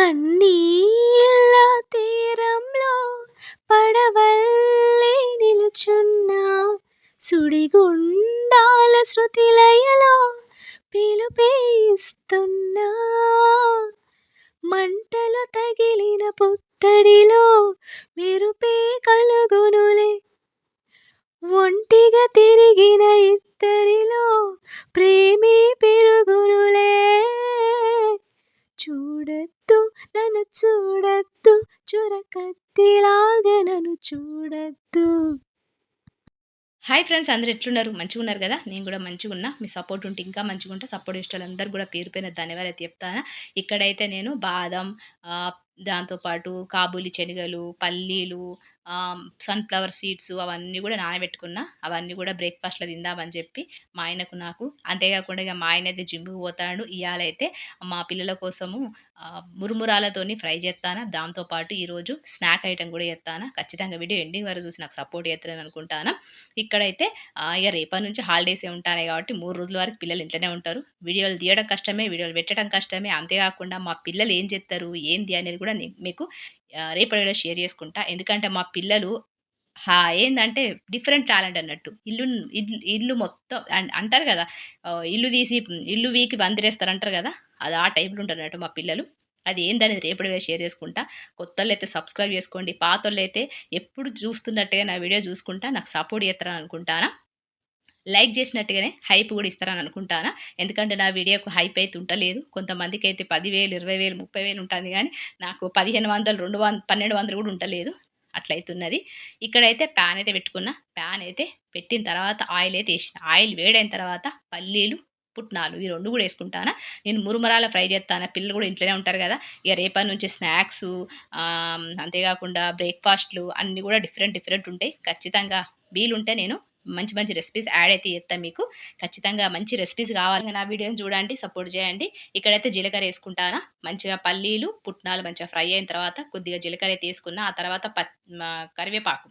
കണ്ണീർ చూడొద్దు. చురకత్తిలాగనను నన్ను చూడొద్దు. హాయ్ ఫ్రెండ్స్ అందరు ఎట్లున్నారు? మంచిగా ఉన్నారు కదా? నేను కూడా మంచిగా ఉన్నా. మీ సపోర్ట్ ఉంటే ఇంకా మంచిగా ఉంటే. సపోర్ట్ ఇష్టాలు అందరూ కూడా పేరు పైన ధన్యవాదాలు చెప్తాను. ఇక్కడైతే నేను బాదం దాంతోపాటు కాబూలి శనగలు పల్లీలు సన్ఫ్లవర్ సీడ్స్ అవన్నీ కూడా నానబెట్టుకున్న అవన్నీ కూడా బ్రేక్ఫాస్ట్లో తిందామని చెప్పి మా ఆయనకు నాకు. అంతేకాకుండా ఇక మా ఆయన అయితే జిమ్కి పోతాడు. ఇవాళైతే మా పిల్లల కోసము ఆ, మురుమురాలతోని ఫ్రై చేస్తాను. దాంతోపాటు ఈరోజు స్నాక్ ఐటెం కూడా చేస్తాను. ఖచ్చితంగా వీడియో ఎండింగ్ వరకు చూసి నాకు సపోర్ట్ చేస్తారని అనుకుంటాను. ఇక్కడైతే ఇక రేపటి నుంచి హాలిడేసే ఉంటాయి కాబట్టి మూడు రోజుల వరకు పిల్లలు ఇంట్లోనే ఉంటారు. వీడియోలు తీయడం కష్టమే వీడియోలు పెట్టడం కష్టమే. అంతేకాకుండా మా పిల్లలు ఏం చేస్తారు ఏంది అనేది కూడా కూడా మీకు రేపటిలో రేపటి షేర్ చేసుకుంటా. ఎందుకంటే మా పిల్లలు హా ఏందంటే డిఫరెంట్ టాలెంట్ అన్నట్టు. ఇల్లు ఇల్లు ఇల్లు మొత్తం అంటారు కదా ఇల్లు తీసి ఇల్లు వీకి వందిరేస్తారు అంటారు కదా అది ఆ టైప్లో ఉంటారు అన్నట్టు మా పిల్లలు. అది ఏందనేది రేపటి షేర్ చేసుకుంటా. కొత్త వాళ్ళు అయితే సబ్స్క్రైబ్ చేసుకోండి. పాత వాళ్ళు అయితే ఎప్పుడు చూస్తున్నట్టుగా నా వీడియో చూసుకుంటా. నాకు సపోర్ట్ చేస్తారని అనుకుంటానా? లైక్ చేసినట్టుగానే హైప్ కూడా ఇస్తారని అనుకుంటానా. ఎందుకంటే నా వీడియోకు హైప్ అయితే ఉంటలేదు కొంతమందికి అయితే పదివేలు ఇరవై వేలు ముప్పై వేలు ఉంటుంది కానీ నాకు పదిహేను వందలు రెండు వంద పన్నెండు వందలు కూడా ఉంటలేదు అట్లయితున్నది. ఇక్కడైతే ప్యాన్ అయితే పెట్టుకున్న. ప్యాన్ అయితే పెట్టిన తర్వాత ఆయిల్ అయితే వేసిన. ఆయిల్ వేడైన తర్వాత పల్లీలు పుట్నాలు ఈ రెండు కూడా వేసుకుంటానా. నేను మురుమరాల ఫ్రై చేస్తాను. పిల్లలు కూడా ఇంట్లోనే ఉంటారు కదా. ఇక రేపటి నుంచి స్నాక్స్ అంతేకాకుండా బ్రేక్ఫాస్ట్లు అన్నీ కూడా డిఫరెంట్ డిఫరెంట్ ఉంటాయి. ఖచ్చితంగా వీలుంటే నేను మంచి మంచి రెసిపీస్ యాడ్ అయితే చేస్తాను మీకు. ఖచ్చితంగా మంచి రెసిపీస్ కావాలి. నా వీడియోని చూడండి సపోర్ట్ చేయండి. ఇక్కడైతే జీలకర్ర వేసుకుంటానా. మంచిగా పల్లీలు పుట్నాలు మంచిగా ఫ్రై అయిన తర్వాత కొద్దిగా జీలకర్ర అయితే వేసుకున్న. ఆ తర్వాత కరివేపాకు.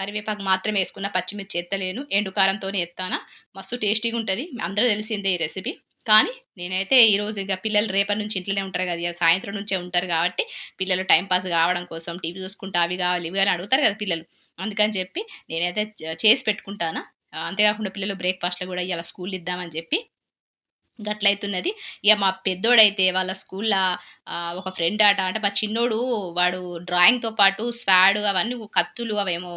కరివేపాకు మాత్రమే వేసుకున్న. పచ్చిమిర్చి ఎత్తలేను. ఎండు కారంతోనే ఎత్తానా. మస్తు టేస్టీగా ఉంటుంది. అందరూ తెలిసిందే ఈ రెసిపీ కానీ నేనైతే ఈరోజు ఇక పిల్లలు రేపటి నుంచి ఇంట్లోనే ఉంటారు కదా. సాయంత్రం నుంచే ఉంటారు కాబట్టి పిల్లలు టైంపాస్ కావడం కోసం టీవీ చూసుకుంటా అవి కావాలి ఇవి కానీ అడుగుతారు కదా పిల్లలు. అందుకని చెప్పి నేనైతే చేసి పెట్టుకుంటాను. అంతేకాకుండా పిల్లలు బ్రేక్ఫాస్ట్లో కూడా ఇలా స్కూల్ ఇద్దామని చెప్పి గట్లయితున్నది. ఇక మా పెద్దోడైతే వాళ్ళ స్కూల్లో ఒక ఫ్రెండ్ ఆట అంటే మా చిన్నోడు వాడు డ్రాయింగ్తో పాటు స్వాడ్ అవన్నీ కత్తులు అవేమో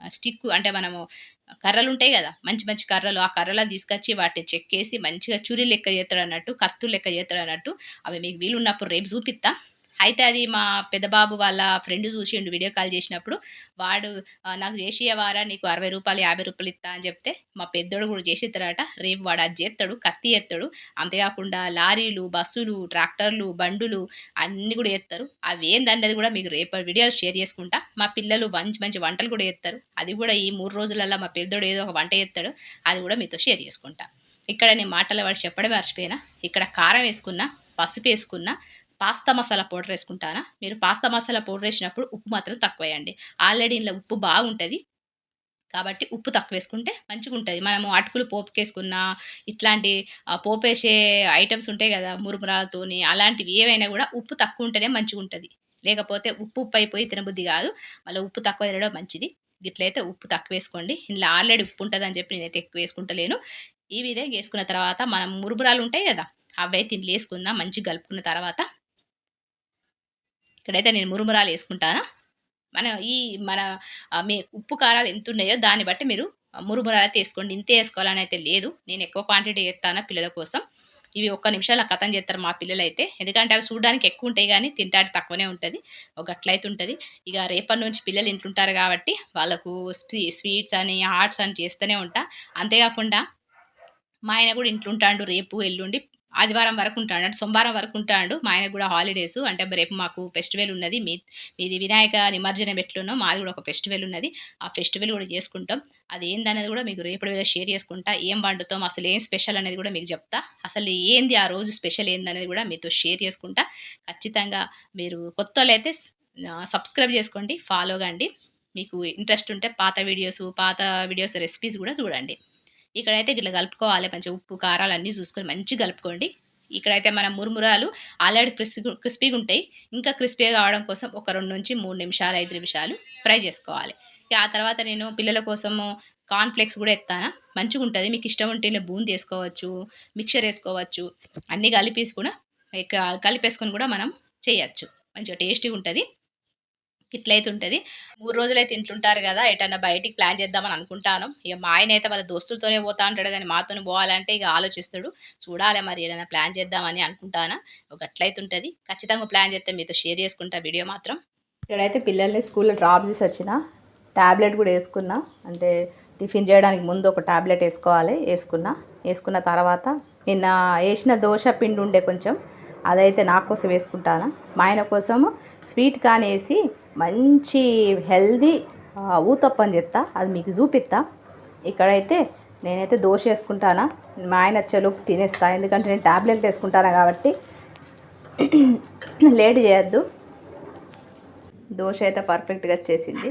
స్టిక్ అంటే మనము కర్రలు ఉంటాయి కదా మంచి మంచి కర్రలు ఆ కర్రలను తీసుకొచ్చి వాటిని చెక్కేసి మంచిగా చురి లెక్క చేస్తాడు అన్నట్టు కత్తులు లెక్క చేస్తాడు అన్నట్టు అవి మీకు వీలున్నప్పుడు రేపు చూపిస్తా అయితే అది మా పెద్దబాబు వాళ్ళ ఫ్రెండ్ చూసిండు వీడియో కాల్ చేసినప్పుడు వాడు నాకు చేసి వారా నీకు అరవై రూపాయలు యాభై రూపాయలు ఇస్తా అని చెప్తే మా పెద్దోడు కూడా చేసి రేపు వాడు అది చేస్తాడు కత్తి ఎత్తాడు అంతేకాకుండా లారీలు బస్సులు ట్రాక్టర్లు బండులు అన్నీ కూడా ఎత్తారు. అవి ఏందన్నది కూడా మీకు రేపు వీడియోలు షేర్ చేసుకుంటా. మా పిల్లలు మంచి మంచి వంటలు కూడా ఎత్తారు. అది కూడా ఈ మూడు రోజులలో మా పెద్దోడు ఏదో ఒక వంట ఎత్తాడు అది కూడా మీతో షేర్ చేసుకుంటా. ఇక్కడ నేను మాటల వాడు చెప్పడం మర్చిపోయినా ఇక్కడ కారం వేసుకున్నా పసుపు వేసుకున్నా పాస్తా మసాలా పౌడర్ వేసుకుంటానా మీరు పాస్తా మసాలా పౌడర్ వేసినప్పుడు ఉప్పు మాత్రం తక్కువ వేయండి ఆల్రెడీ ఇందులో ఉప్పు బాగుంటుంది. కాబట్టి ఉప్పు తక్కువ వేసుకుంటే మంచిగా ఉంటుంది మనము అటుకులు పోపుకేసుకున్న ఇట్లాంటి పోపేసే ఐటమ్స్ ఉంటాయి కదా మురుమురాలతోని అలాంటివి ఏవైనా కూడా ఉప్పు తక్కువ ఉంటేనే మంచిగా ఉంటుంది లేకపోతే ఉప్పు ఉప్పు అయిపోయి తినబుద్ధి కాదు. మళ్ళీ ఉప్పు తక్కువ తినడం మంచిది. ఇట్లయితే ఉప్పు తక్కువ వేసుకోండి ఇందులో ఆల్రెడీ ఉప్పు ఉంటుందని చెప్పి నేనైతే ఎక్కువ వేసుకుంటలేను. ఈ విధంగా వేసుకున్న తర్వాత మనం మురుమురాలు ఉంటాయి కదా అవైతే ఇందులో వేసుకుందాం మంచిగా కలుపుకున్న తర్వాత ఇక్కడైతే నేను మురుమురాలు వేసుకుంటాను? మన ఈ మన మీ ఉప్పు కారాలు ఎంత ఉన్నాయో దాన్ని బట్టి మీరు మురుమురాలు అయితే వేసుకోండి. ఇంతే వేసుకోవాలని అయితే లేదు. నేను ఎక్కువ క్వాంటిటీ వేస్తాను పిల్లల కోసం. ఇవి ఒక్క నిమిషాలు కథం చేస్తారు మా పిల్లలు అయితే ఎందుకంటే అవి చూడడానికి ఎక్కువ ఉంటాయి కానీ తింటాడు తక్కువనే ఉంటుంది. ఒక అట్లయితే ఉంటుంది. ఇక రేపటి నుంచి పిల్లలు ఇంట్లుంటారు కాబట్టి వాళ్ళకు స్వీ స్వీట్స్ అని హాట్స్ అని చేస్తూనే ఉంటా. అంతేకాకుండా మా ఆయన కూడా ఇంట్లో ఉంటాడు రేపు ఎల్లుండి ఆదివారం వరకు ఉంటాడు. అంటే సోమవారం వరకు ఉంటాడు. మా ఆయన కూడా హాలిడేస్ అంటే రేపు మాకు ఫెస్టివల్ ఉన్నది. మీ మీది వినాయక నిమజ్జనం ఎట్లున్నో మాది కూడా ఒక ఫెస్టివల్ ఉన్నది. ఆ ఫెస్టివల్ కూడా చేసుకుంటాం. అది ఏందనేది కూడా మీకు రేపటి వేళ షేర్ చేసుకుంటా. ఏం వండుతాం? అసలు ఏం స్పెషల్ అనేది కూడా మీకు చెప్తా. అసలు ఏంది ఆ రోజు స్పెషల్ ఏందనేది కూడా మీతో షేర్ చేసుకుంటా. ఖచ్చితంగా మీరు కొత్త అయితే సబ్స్క్రైబ్ చేసుకోండి. ఫాలో కండి. మీకు ఇంట్రెస్ట్ ఉంటే పాత వీడియోస్ పాత వీడియోస్ రెసిపీస్ కూడా చూడండి. ఇక్కడైతే ఇట్లా కలుపుకోవాలి మంచిగా ఉప్పు కారాలు అన్నీ చూసుకొని మంచిగా కలుపుకోండి. ఇక్కడైతే మన మురుమురాలు ఆల్రెడీ క్రిస్పీ క్రిస్పీగా ఉంటాయి. ఇంకా క్రిస్పీగా కావడం కోసం ఒక రెండు నుంచి మూడు నిమిషాలు ఐదు నిమిషాలు ఫ్రై చేసుకోవాలి. ఇక ఆ తర్వాత నేను పిల్లల కోసము కార్న్ఫ్లెక్స్ కూడా ఎత్తాను? మంచిగా ఉంటుంది. మీకు ఇష్టం ఉంటే ఇలా బూంది వేసుకోవచ్చు మిక్చర్ వేసుకోవచ్చు అన్నీ కలిపేసి కూడా కలిపేసుకొని కూడా మనం చేయొచ్చు. మంచిగా టేస్టీగా ఉంటుంది. ఇట్లయితే ఉంటుంది మూడు రోజులు అయితే ఇంట్లుంటారు కదా ఎటన్నా బయటికి ప్లాన్ చేద్దామని అనుకుంటాను. ఇక మా ఆయన అయితే వాళ్ళ దోస్తులతోనే పోతా అంటాడు కానీ మాతోనే పోవాలంటే ఇక ఆలోచిస్తాడు. చూడాలి మరి ఏదైనా ప్లాన్ చేద్దామని అనుకుంటానా. ఒక అట్లయితే ఉంటుంది ఖచ్చితంగా ప్లాన్ చేస్తే మీతో షేర్ చేసుకుంటా వీడియో మాత్రం. ఇక్కడైతే పిల్లల్ని స్కూల్లో డ్రాప్ చేసి వచ్చిన. ట్యాబ్లెట్ కూడా వేసుకున్నా. అంటే టిఫిన్ చేయడానికి ముందు ఒక ట్యాబ్లెట్ వేసుకోవాలి వేసుకున్నా. వేసుకున్న తర్వాత నిన్న వేసిన దోశ పిండి ఉండే కొంచెం అదైతే నా కోసం వేసుకుంటాను. మా ఆయన కోసము స్వీట్ కానీ వేసి మంచి హెల్దీ ఊతప్పని చెప్తా అది మీకు చూపిస్తా. ఇక్కడైతే నేనైతే దోశ వేసుకుంటానా. మా ఆయన వచ్చేలోపు తినేస్తా. ఎందుకంటే నేను ట్యాబ్లెట్ వేసుకుంటాను కాబట్టి లేట్ చేయొద్దు. దోశ అయితే పర్ఫెక్ట్గా వచ్చేసింది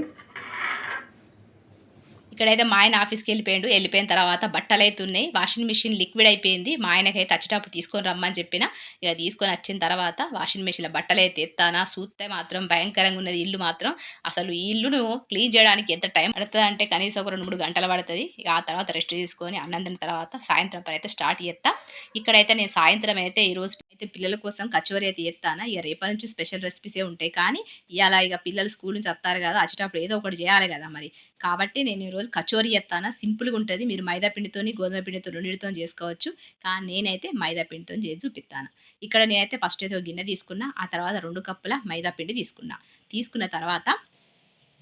ఇక్కడైతే మా ఆయన ఆఫీస్కి వెళ్ళిపోయాడు. వెళ్ళిపోయిన తర్వాత బట్టలు అయితే ఉన్నాయి వాషింగ్ మిషన్ లిక్విడ్ అయిపోయింది. మా ఆయనకైతే వచ్చేటప్పుడు తీసుకొని రమ్మని చెప్పిన. ఇక తీసుకొని వచ్చిన తర్వాత వాషింగ్ మిషన్లో బట్టలు అయితే ఎత్తానా? చూస్తే మాత్రం భయంకరంగా ఉన్నది ఇల్లు మాత్రం. అసలు ఈ ఇల్లును క్లీన్ చేయడానికి ఎంత టైం పడుతుంది అంటే కనీసం ఒక రెండు మూడు గంటలు పడుతుంది. ఇక ఆ తర్వాత రెస్ట్ తీసుకొని అన్నం తిన్న తర్వాత సాయంత్రం పని అయితే స్టార్ట్ చేస్తా ఇక్కడైతే నేను సాయంత్రం అయితే ఈరోజు అయితే పిల్లల కోసం కచోరీ అయితే ఎత్తానా ఇక రేపటి నుంచి స్పెషల్ రెసిపీసే ఉంటాయి. కానీ ఇలా ఇక పిల్లలు స్కూల్ నుంచి వస్తారు కదా వచ్చేటప్పుడు ఏదో ఒకటి చేయాలి కదా మరి. కాబట్టి నేను ఈరోజు కచోరీ ఎత్తాను సింపుల్గా ఉంటుంది. మీరు మైదా పిండితోని గోధుమ పిండితో రెండింటితో చేసుకోవచ్చు. కానీ నేనైతే మైదా పిండితో చేసి చూపిస్తాను. ఇక్కడ నేనైతే ఫస్ట్ అయితే ఒక గిన్నె తీసుకున్నా. ఆ తర్వాత రెండు కప్పుల మైదా పిండి తీసుకున్నా. తీసుకున్న తర్వాత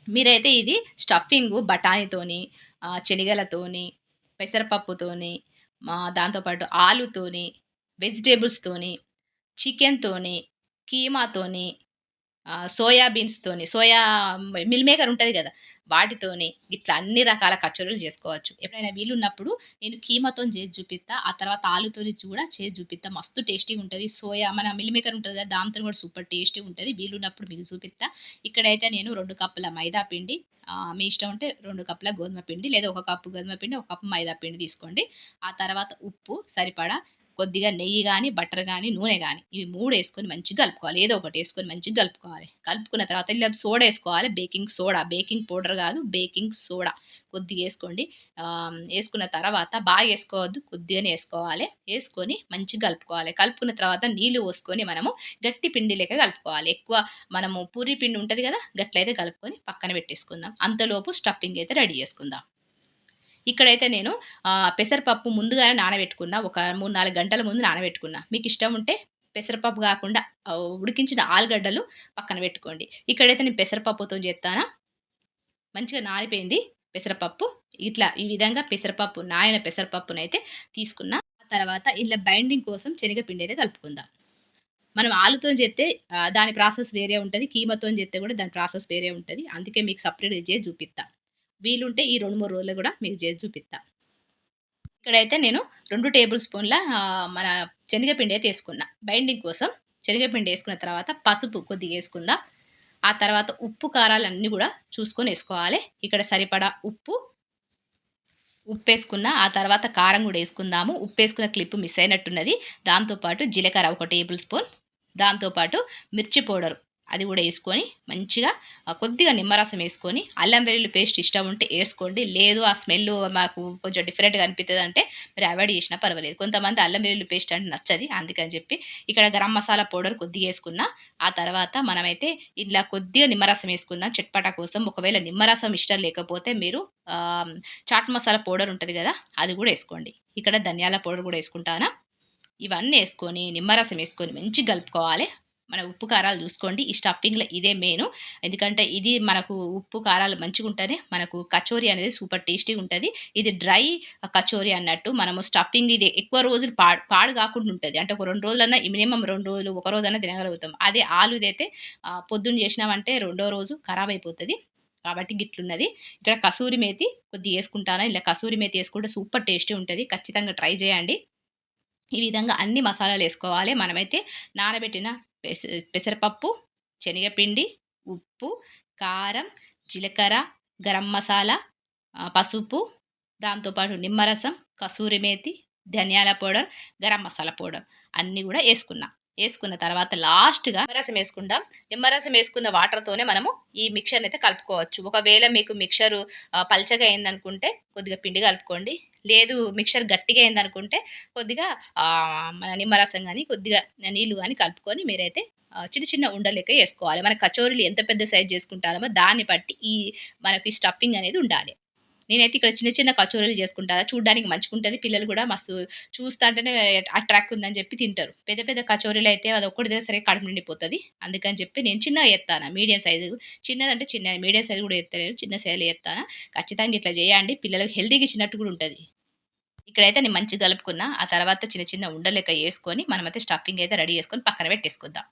మీరైతే ఇది స్టఫింగ్ బఠానీతోని చెనిగలతోని పెసరపప్పుతోని మా దాంతోపాటు ఆలుతోని వెజిటేబుల్స్తోని చికెన్తోని కీమాతోని సోయా బీన్స్తోని సోయా మిల్ మేకర్ ఉంటుంది కదా వాటితోని ఇట్లా అన్ని రకాల కచోరీలు చేసుకోవచ్చు. ఎప్పుడైనా వీలున్నప్పుడు నేను కీమాతో చేసి చూపిస్తా ఆ తర్వాత ఆలుతోని కూడా చేసి చూపిస్తా మస్తు టేస్టీగా ఉంటుంది. సోయా మన మిల్ మేకర్ ఉంటుంది కదా దాంతో కూడా సూపర్ టేస్టీగా ఉంటుంది. వీలున్నప్పుడు మీకు చూపిస్తా ఇక్కడైతే నేను రెండు కప్పుల మైదా పిండి మీ ఇష్టం ఉంటే రెండు కప్పుల గోధుమ పిండి లేదా ఒక కప్పు గోధుమ పిండి ఒక కప్పు మైదా పిండి తీసుకోండి. ఆ తర్వాత ఉప్పు సరిపడా కొద్దిగా నెయ్యి కానీ బటర్ కానీ నూనె కానీ ఇవి మూడు వేసుకొని మంచిగా కలుపుకోవాలి. ఏదో ఒకటి వేసుకొని మంచిగా కలుపుకోవాలి. కలుపుకున్న తర్వాత ఇలా సోడా వేసుకోవాలి. Baking soda. బేకింగ్ పౌడర్ కాదు బేకింగ్ సోడా కొద్దిగా వేసుకోండి. వేసుకున్న తర్వాత బాగా వేసుకోవద్దు కొద్దిగానే వేసుకోవాలి. వేసుకొని మంచిగా కలుపుకోవాలి. కలుపుకున్న తర్వాత నీళ్ళు పోసుకొని మనము గట్టి పిండి లెక్క కలుపుకోవాలి. ఎక్కువ మనము పూరి పిండి ఉంటుంది కదా గట్లయితే కలుపుకొని పక్కన పెట్టేసుకుందాం. అంతలోపు స్టఫింగ్ అయితే రెడీ చేసుకుందాం. ఇక్కడైతే నేను పెసరపప్పు ముందుగానే నానబెట్టుకున్నా. ఒక మూడు నాలుగు గంటల ముందు నానబెట్టుకున్నా. మీకు ఇష్టం ఉంటే పెసరపప్పు కాకుండా ఉడికించిన ఆలుగడ్డలు పక్కన పెట్టుకోండి. ఇక్కడైతే నేను పెసరపప్పుతో చేస్తానా మంచిగా నానిపోయింది పెసరపప్పు. ఇట్లా ఈ విధంగా పెసరపప్పు నానిన పెసరపప్పునైతే తీసుకున్నా. ఆ తర్వాత ఇలా బైండింగ్ కోసం శనగపిండి అయితే కలుపుకుందాం. మనం ఆలుతో చేస్తే దాని ప్రాసెస్ వేరే ఉంటుంది. కీమతో చేస్తే కూడా దాని ప్రాసెస్ వేరే ఉంటుంది. అందుకే మీకు సపరేట్ చేసి చూపిస్తాను వీలుంటే ఈ రెండు మూడు రోజులు కూడా మీకు చేసి చూపిస్తా. ఇక్కడైతే నేను రెండు టేబుల్ స్పూన్ల మన శనగపిండి అయితే వేసుకున్నా బైండింగ్ కోసం శనగపిండి వేసుకున్న తర్వాత పసుపు కొద్దిగా వేసుకుందాం. ఆ తర్వాత ఉప్పు కారాలు అన్నీ కూడా చూసుకొని వేసుకోవాలి. ఇక్కడ సరిపడా ఉప్పు ఉప్పు వేసుకున్న ఆ తర్వాత కారం కూడా వేసుకుందాము. ఉప్పు వేసుకున్న క్లిప్ మిస్ అయినట్టున్నది. దాంతోపాటు జీలకర్ర ఒక టేబుల్ స్పూన్. దాంతోపాటు మిర్చి పౌడర్ అది కూడా వేసుకొని మంచిగా కొద్దిగా నిమ్మరసం వేసుకొని అల్లం వెల్లుల్లి పేస్ట్ ఇష్టం ఉంటే వేసుకోండి. లేదు ఆ స్మెల్ మాకు కొంచెం డిఫరెంట్గా అనిపిస్తుంది అంటే మీరు అవాయిడ్ చేసినా పర్వాలేదు. కొంతమంది అల్లం వెల్లుల్లి పేస్ట్ అంటే నచ్చది అందుకని చెప్పి ఇక్కడ గరం మసాలా పౌడర్ కొద్దిగా వేసుకున్నా ఆ తర్వాత మనమైతే ఇలా కొద్దిగా నిమ్మరసం వేసుకుందాం. చట్పటా కోసం ఒకవేళ నిమ్మరసం ఇష్టం లేకపోతే మీరు చాట్ మసాలా పౌడర్ ఉంటుంది కదా అది కూడా వేసుకోండి. ఇక్కడ ధనియాల పౌడర్ కూడా వేసుకుంటానా? ఇవన్నీ వేసుకొని నిమ్మరసం వేసుకొని మంచిగా కలుపుకోవాలి. మన ఉప్పు కారాలు చూసుకోండి. ఈ స్టఫింగ్లో ఇదే మెయిన్. ఎందుకంటే ఇది మనకు ఉప్పు కారాలు మంచిగా ఉంటేనే మనకు కచోరీ అనేది సూపర్ టేస్టీగా ఉంటుంది. ఇది డ్రై కచోరీ అన్నట్టు మనము స్టఫింగ్ ఇది ఎక్కువ రోజులు పాడు పాడు కాకుండా ఉంటుంది. అంటే ఒక రెండు రోజులన్నా మినిమం రెండు రోజులు ఒక రోజన్నా తినగలుగుతాం. అదే ఆలుదైతే ఇదైతే పొద్దున్న చేసినామంటే రెండో రోజు ఖరాబ్ అయిపోతుంది. కాబట్టి గిట్లున్నది. ఇక్కడ కసూరి మేతి కొద్దిగా వేసుకుంటాను. ఇలా కసూరి మేతి వేసుకుంటే సూపర్ టేస్టీ ఉంటుంది. ఖచ్చితంగా ట్రై చేయండి. ఈ విధంగా అన్ని మసాలాలు వేసుకోవాలి. మనమైతే నానబెట్టిన పెస పెసరపప్పు శనగపిండి ఉప్పు కారం జీలకర్ర గరం మసాలా పసుపు దాంతోపాటు నిమ్మరసం కసూరి మేతి ధనియాల పౌడర్ గరం మసాలా పౌడర్ అన్నీ కూడా వేసుకున్నా. వేసుకున్న తర్వాత లాస్ట్గా నిమ్మరసం వేసుకుందాం నిమ్మరసం వేసుకున్న వాటర్తోనే మనము ఈ మిక్చర్ని అయితే కలుపుకోవచ్చు. ఒకవేళ మీకు మిక్చరు పల్చగా అయిందనుకుంటే కొద్దిగా పిండి కలుపుకోండి. లేదు మిక్చర్ గట్టిగా అయిందనుకుంటే కొద్దిగా మన నిమ్మరసం కానీ కొద్దిగా నీళ్ళు కానీ కలుపుకొని మీరైతే చిన్న చిన్న ఉండలేక వేసుకోవాలి. మన కచోరీలు ఎంత పెద్ద సైజ్ చేసుకుంటారో దాన్ని బట్టి ఈ మనకి స్టఫింగ్ అనేది ఉండాలి. నేనైతే ఇక్కడ చిన్న చిన్న కచోరీలు చేసుకుంటాను చూడడానికి మంచిగా ఉంటుంది పిల్లలు కూడా మస్తు చూస్తుంటేనే అట్రాక్ట్ ఉందని చెప్పి తింటారు. పెద్ద పెద్ద కచోరీలు అయితే అది ఒక్కటిదే సరే కడుపు నిండిపోతుంది. అందుకని చెప్పి నేను చిన్నగా ఎత్తాను మీడియం సైజు చిన్నదంటే చిన్న మీడియం సైజు కూడా ఎత్తలేను చిన్న సైజులు ఎత్తాను ఖచ్చితంగా ఇట్లా చేయండి. పిల్లలకు హెల్తీగా ఇచ్చినట్టు కూడా ఉంటుంది. ఇక్కడైతే నేను మంచిగా కలుపుకున్నా. ఆ తర్వాత చిన్న చిన్న ఉండలేక వేసుకొని మనమైతే స్టఫింగ్ అయితే రెడీ చేసుకొని పక్కన పెట్టేసుకుందాం.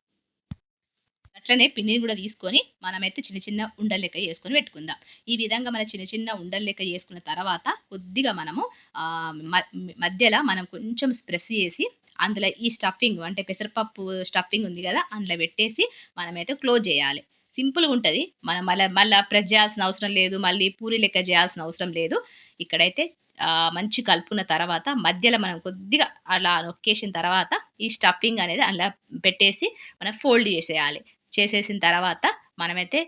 అట్లనే పిండిని కూడా తీసుకొని మనమైతే చిన్న చిన్న ఉండలు లెక్క చేసుకొని పెట్టుకుందాం. ఈ విధంగా మన చిన్న చిన్న ఉండలు లెక్క చేసుకున్న తర్వాత కొద్దిగా మనము మ- మధ్యలో మనం కొంచెం ప్రెస్ చేసి అందులో ఈ స్టఫింగ్ అంటే పెసరపప్పు స్టఫింగ్ ఉంది కదా అందులో పెట్టేసి మనమైతే క్లోజ్ చేయాలి. సింపుల్గా ఉంటుంది. మనం మళ్ళీ మళ్ళీ ప్రెస్ చేయాల్సిన అవసరం లేదు. మళ్ళీ పూరి లెక్క చేయాల్సిన అవసరం లేదు. ఇక్కడైతే మంచి కలుపుకున్న తర్వాత మధ్యలో మనం కొద్దిగా అలా నొక్కేసిన తర్వాత ఈ స్టఫింగ్ అనేది అలా పెట్టేసి మనం ఫోల్డ్ చేసేయాలి. చేసేసిన తర్వాత మనమైతే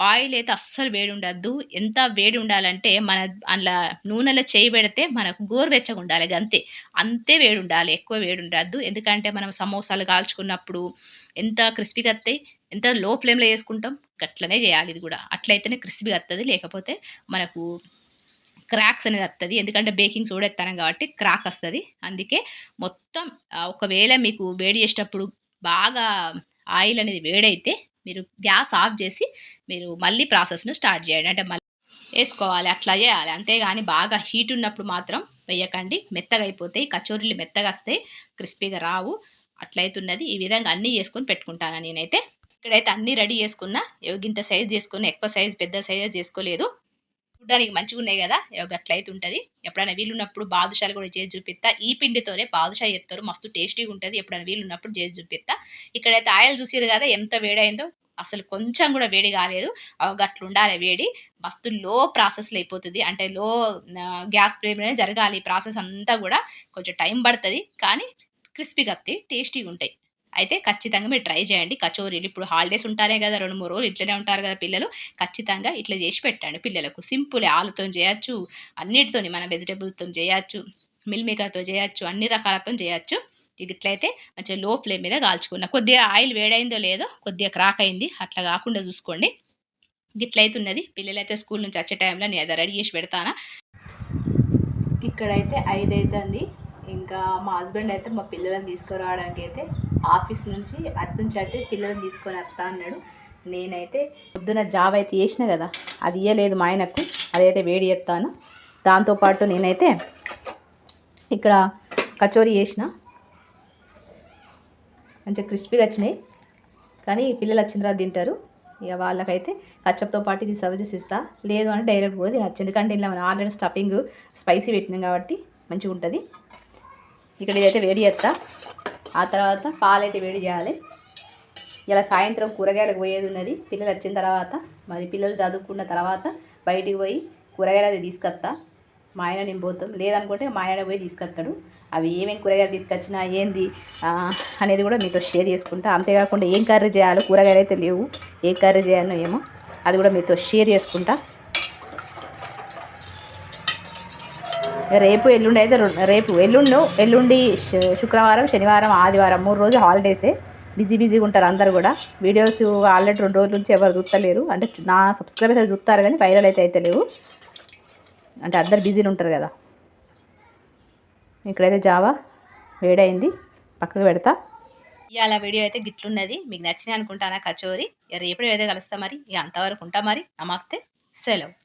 ఆయిల్ అయితే అస్సలు వేడి ఉండద్దు ఎంత వేడి ఉండాలంటే మన అందులో నూనెలో చేయి పెడితే మనకు గోరువెచ్చగా ఉండాలి అంతే. అంతే వేడి ఉండాలి ఎక్కువ వేడి ఉండద్దు ఎందుకంటే మనం సమోసాలు కాల్చుకున్నప్పుడు ఎంత క్రిస్పీగా వస్తాయి ఎంత లో ఫ్లేమ్లో వేసుకుంటాం గట్లనే చేయాలి ఇది కూడా. అట్లయితేనే క్రిస్పీగా వస్తుంది లేకపోతే మనకు క్రాక్స్ అనేది వస్తుంది ఎందుకంటే బేకింగ్ సోడా ఎత్తాను కాబట్టి క్రాక్ వస్తుంది. అందుకే మొత్తం ఒకవేళ మీకు వేడి చేసేటప్పుడు బాగా ఆయిల్ అనేది వేడైతే మీరు గ్యాస్ ఆఫ్ చేసి మీరు మళ్ళీ ప్రాసెస్ను స్టార్ట్ చేయండి. అంటే మళ్ళీ వేసుకోవాలి అట్లా చేయాలి. అంతేగాని బాగా హీట్ ఉన్నప్పుడు మాత్రం వేయకండి. మెత్తగా అయిపోతాయి. కచోరీలు మెత్తగా వస్తాయి. క్రిస్పీగా రావు. అట్లయితున్నది. ఈ విధంగా అన్నీ చేసుకొని పెట్టుకుంటాను నేనైతే. ఇక్కడైతే అన్నీ రెడీ చేసుకున్నా. ఇంత సైజ్ చేసుకున్నా. ఎక్కువ సైజ్ పెద్ద సైజ్ చేసుకోలేదు. చూడడానికి మంచిగా ఉన్నాయి కదా? గట్లయితే ఉంటుంది. ఎప్పుడైనా వీలున్నప్పుడు బాదుషాలు కూడా చేసి చూపిస్తా. ఈ పిండితోనే బాదుషా చేస్తారు. మస్తు టేస్టీగా ఉంటుంది. ఎప్పుడైనా వీలున్నప్పుడు చేసి చూపిస్తా. ఇక్కడైతే ఆయిల్ చూసారు కదా ఎంత వేడైందో? అసలు కొంచెం కూడా వేడి కాలేదు. అవి గట్లు ఉండాలి వేడి. మస్తు లో ప్రాసెస్లో అయిపోతుంది. అంటే లో గ్యాస్ ఫ్లేమ్లోనే జరగాలి ఈ ప్రాసెస్ అంతా కూడా. కొంచెం టైం పడుతుంది. కానీ క్రిస్పీగా వస్తాయి టేస్టీగా ఉంటాయి. అయితే ఖచ్చితంగా మీరు ట్రై చేయండి. కచోరీలు ఇప్పుడు హాలిడేస్ ఉంటారే కదా రెండు మూడు రోజులు ఇట్లనే ఉంటారు కదా పిల్లలు. ఖచ్చితంగా ఇట్లా చేసి పెట్టండి పిల్లలకు. సింపుల్ ఆలుతో చేయొచ్చు అన్నిటితోని మన వెజిటేబుల్తో చేయొచ్చు మిల్ మేకర్తో చేయొచ్చు అన్ని రకాలతో చేయొచ్చు. ఇట్లయితే మంచిగా లో ఫ్లేమ్ మీద కాల్చుకున్న కొద్దిగా ఆయిల్ వేడైందో లేదో కొద్దిగా క్రాక్ అయింది. అట్లా కాకుండా చూసుకోండి. గిట్లయితున్నది పిల్లలైతే స్కూల్ నుంచి వచ్చే టైంలో నేను అది రెడీ చేసి పెడతానా? ఇక్కడైతే ఐదు అవుతుంది ఇంకా మా హస్బెండ్ అయితే మా పిల్లలను తీసుకురావడానికి అయితే ఆఫీస్ నుంచి అటు నుంచి అయితే పిల్లలను తీసుకొని వస్తా అన్నాడు. నేనైతే పొద్దున జాబ్ అయితే చేసిన కదా అది ఇయ్యలేదు మా ఆయనకు అదైతే వేడి చేస్తాను. దాంతోపాటు నేనైతే ఇక్కడ కచోరీ చేసిన. మంచిగా క్రిస్పీగా వచ్చినాయి. కానీ పిల్లలు వచ్చిన తర్వాత తింటారు. ఇక వాళ్ళకైతే కచ్చప్తో పాటు ఇది సర్వ్ చేసి ఇస్తా. లేదు అంటే డైరెక్ట్ కూడా తినచ్చు. ఎందుకంటే ఇలా మనం ఆల్రెడీ స్టఫింగ్ స్పైసీ పెట్టినాం కాబట్టి మంచిగా ఉంటుంది. ఇక్కడ ఇదైతే వేడి చేస్తా. ఆ తర్వాత పాలైతే వేడి చేయాలి. ఇలా సాయంత్రం కూరగాయలకు పోయేది ఉన్నది. పిల్లలు వచ్చిన తర్వాత మరి పిల్లలు చదువుకున్న తర్వాత బయటికి పోయి కూరగాయలు అది తీసుకొస్తా. మా ఆయన నేను పోతాం. లేదనుకుంటే మా ఆయన పోయి తీసుకొస్తాడు. అవి ఏమేమి కూరగాయలు తీసుకొచ్చినా ఏంది అనేది కూడా మీతో షేర్ చేసుకుంటా. అంతేకాకుండా ఏం కర్రీ చేయాలో కూరగాయలు అయితే లేవు. ఏ కర్రీ చేయాలో ఏమో అది కూడా మీతో షేర్ చేసుకుంటా. రేపు ఎల్లుండి అయితే రేపు ఎల్లుండి ఎల్లుండి శు- శుక్రవారం శనివారం ఆదివారం మూడు రోజులు హాలిడేసే. బిజీ బిజీగా ఉంటారు అందరు కూడా. వీడియోస్ ఆల్రెడీ రెండు రోజుల నుంచి ఎవరు చూస్తలేరు. అంటే నా సబ్స్క్రైబర్స్ అయితే చూస్తారు కానీ వైరల్ అయితే అయితే లేవు. అంటే అందరు బిజీలు ఉంటారు కదా. ఇక్కడైతే జావా వేడైంది. పక్కకు పెడతా. ఇవాళ వీడియో అయితే గిట్లున్నది. మీకు నచ్చినాయి అనుకుంటానా కచోరి? ఇక రేపు అయితే కలుస్తా మరి. ఇక అంతవరకు ఉంటా మరి. నమస్తే. సెలవు.